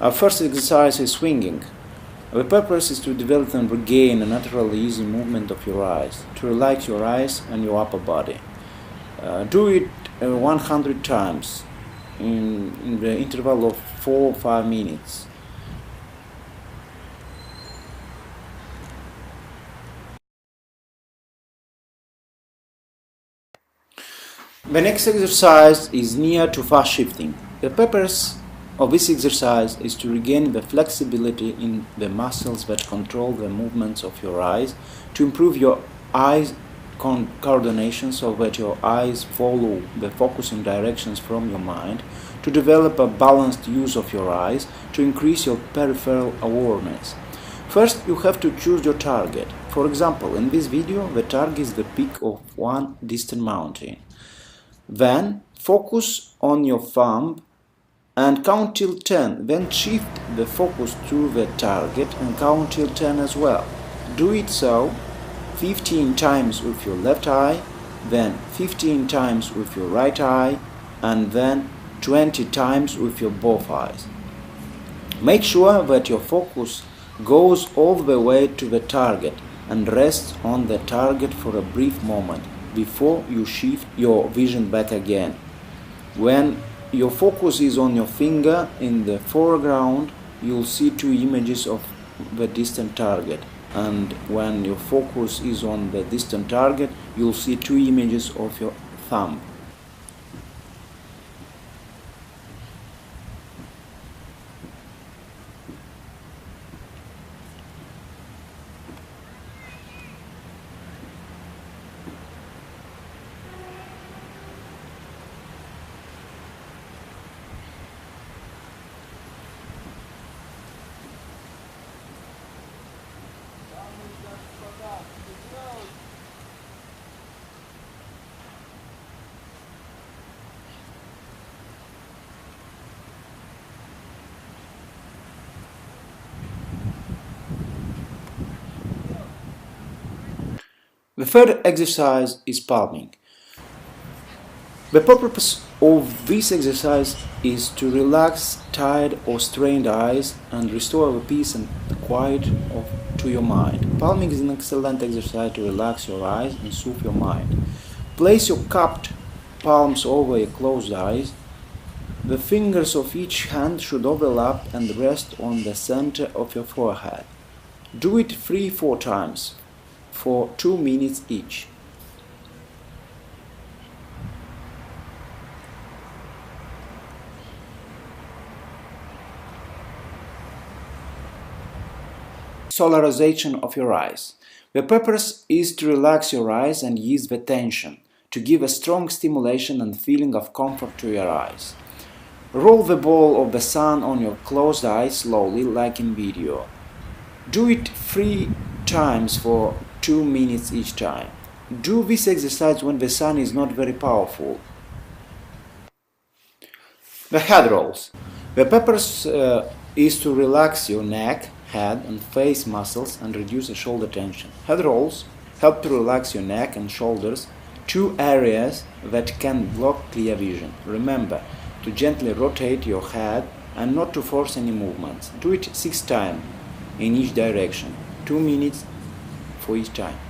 Our first exercise is swinging. The purpose is to develop and regain a natural easy movement of your eyes, to relax your eyes and your upper body. Uh, do it uh, 100 times in, in the interval of 4 or 5 minutes. The next exercise is near to fast shifting. The purpose of this exercise is to regain the flexibility in the muscles that control the movements of your eyes, to improve your eyes coordination so that your eyes follow the focusing directions from your mind, to develop a balanced use of your eyes, to increase your peripheral awareness. First, you have to choose your target. For example, in this video, the target is the peak of one distant mountain. Then, focus on your thumb and count till 10. Then shift the focus to the target and count till 10 as well. Do it so 15 times with your left eye, then 15 times with your right eye, and then 20 times with your both eyes. Make sure that your focus goes all the way to the target and rests on the target for a brief moment before you shift your vision back again. When your focus is on your finger. In the foreground, you'll see two images of the distant target. And when your focus is on the distant target you'll see two images of your thumb The third exercise is palming. The purpose of this exercise is to relax tired or strained eyes and restore the peace and quiet of, to your mind. Palming is an excellent exercise to relax your eyes and soothe your mind. Place your cupped palms over your closed eyes. The fingers of each hand should overlap and rest on the center of your forehead. Do it three, four times for 2 minutes each. Solarization of your eyes. The purpose is to relax your eyes and ease the tension, to give a strong stimulation and feeling of comfort to your eyes. Roll the ball of the sun on your closed eyes slowly like in video. Do it three times for 2 minutes each time. Do this exercise when the sun is not very powerful. The head rolls. The purpose uh, is to relax your neck, head and face muscles and reduce the shoulder tension. Head rolls help to relax your neck and shoulders, two areas that can block clear vision. Remember to gently rotate your head and not to force any movements. Do it six times in each direction, two minutes for each time.